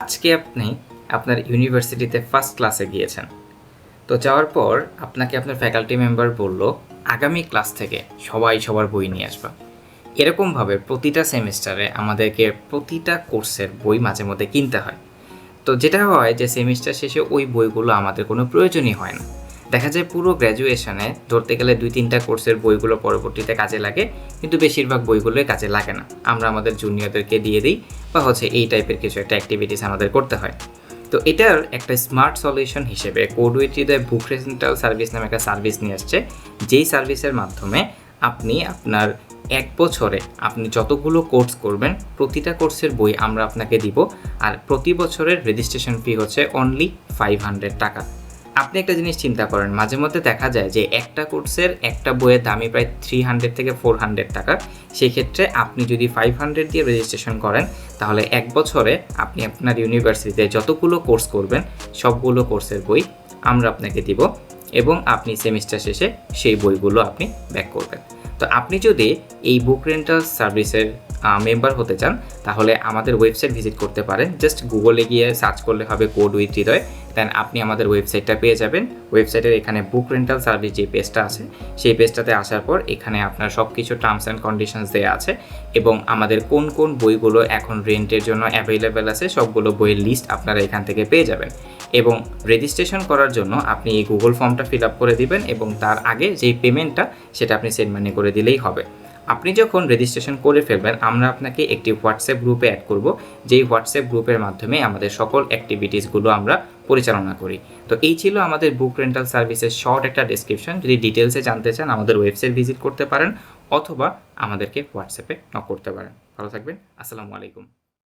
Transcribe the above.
আজকে আপনি আপনার ইউনিভার্সিটিতে ফার্স্ট ক্লাসে গিয়েছেন। তো যাওয়ার পর আপনাকে আপনার ফ্যাকাল্টি মেম্বার বলল, আগামী ক্লাস থেকে সবাই সবার বই নিয়ে আসবা। এরকমভাবে প্রতিটা সেমিস্টারে আমাদেরকে প্রতিটা কোর্সের বই মাঝে মধ্যে কিনতে হয়। তো যেটা হয় যে সেমিস্টার শেষে ওই বইগুলো আমাদের কোনো প্রয়োজনই হয় না। দেখা যায় পুরো গ্র্যাজুয়েশনে ধরতে গেলে দুই তিনটা কোর্সের বইগুলো পরবর্তীতে কাজে লাগে, কিন্তু বেশিরভাগ বইগুলোই কাজে লাগে না। আমরা আমাদের জুনিয়রদেরকে দিয়ে দিই বা হচ্ছে এই টাইপের কিছু একটা অ্যাক্টিভিটিস আমাদের করতে হয়। তো এটার একটা স্মার্ট সলিউশন হিসেবে কোডউইট হৃদয় বুক রেসেন্টাল সার্ভিস নামে একটা সার্ভিস নিয়ে আসছে। যেই সার্ভিসের মাধ্যমে আপনি আপনার এক বছরে আপনি যতগুলো কোর্স করবেন, প্রতিটা কোর্সের বই আমরা আপনাকে দিব। আর প্রতি বছরের রেজিস্ট্রেশন ফি হচ্ছে অনলি ফাইভ হান্ড্রেড টাকা। আপনি একটা জিনিস চিন্তা করেন, মাঝে মধ্যে দেখা যায় যে একটা কোর্সের একটা বইয়ের দামই প্রায় থ্রি হান্ড্রেড থেকে ফোর হান্ড্রেড টাকা। সেক্ষেত্রে আপনি যদি ফাইভ হান্ড্রেড দিয়ে রেজিস্ট্রেশন করেন, তাহলে এক বছরে আপনি আপনার ইউনিভার্সিটিতে যতগুলো কোর্স করবেন, সবগুলো কোর্সের বই আমরা আপনাকে দিব এবং আপনি সেমিস্টার শেষে সেই বইগুলো আপনি ব্যাক করবেন। তো আপনি যদি এই বুক রেন্টাল সার্ভিসের মেম্বার হতে চান, তাহলে আমাদের ওয়েবসাইট ভিজিট করতে পারেন। জাস্ট গুগলে গিয়ে সার্চ করলে হবে কোড উইথ হৃদয় দেন আপনি আমাদের ওয়েবসাইটটা পেয়ে যাবেন। ওয়েবসাইটের এখানে বুক রেন্টাল সার্ভিস যে পেজটা আছে, সেই পেজটাতে আসার পর এখানে আপনার সব কিছু টার্মস অ্যান্ড কন্ডিশনস দেওয়া আছে এবং আমাদের কোন কোন বইগুলো এখন রেন্টের জন্য অ্যাভেলেবেল আছে, সবগুলো বইয়ের লিস্ট আপনারা এখান থেকে পেয়ে যাবেন। এবং রেজিস্ট্রেশন করার জন্য আপনি এই গুগল ফর্মটা ফিল আপ করে দিবেন এবং তার আগে যেই পেমেন্টটা সেটা আপনি সেন্ড মানি করে দিলেই হবে। আপনি যখন রেজিস্ট্রেশন করে ফেলবেন, আমরা আপনাকে একটি হোয়াটসঅ্যাপ গ্রুপে অ্যাড করব। যেই হোয়াটসঅ্যাপ গ্রুপের মাধ্যমে আমাদের সকল অ্যাক্টিভিটিসগুলো আমরা পরিচালনা করি। তো এই ছিল আমাদের বুক রেন্টাল সার্ভিসের শর্ট একটা ডিসক্রিপশন যদি ডিটেলসে জানতে চান, আমাদের ওয়েবসাইট ভিজিট করতে পারেন, অথবা আমাদেরকে হোয়াটসঅ্যাপে নক করতে পারেন। ভালো থাকবেন। আসসালামু আলাইকুম।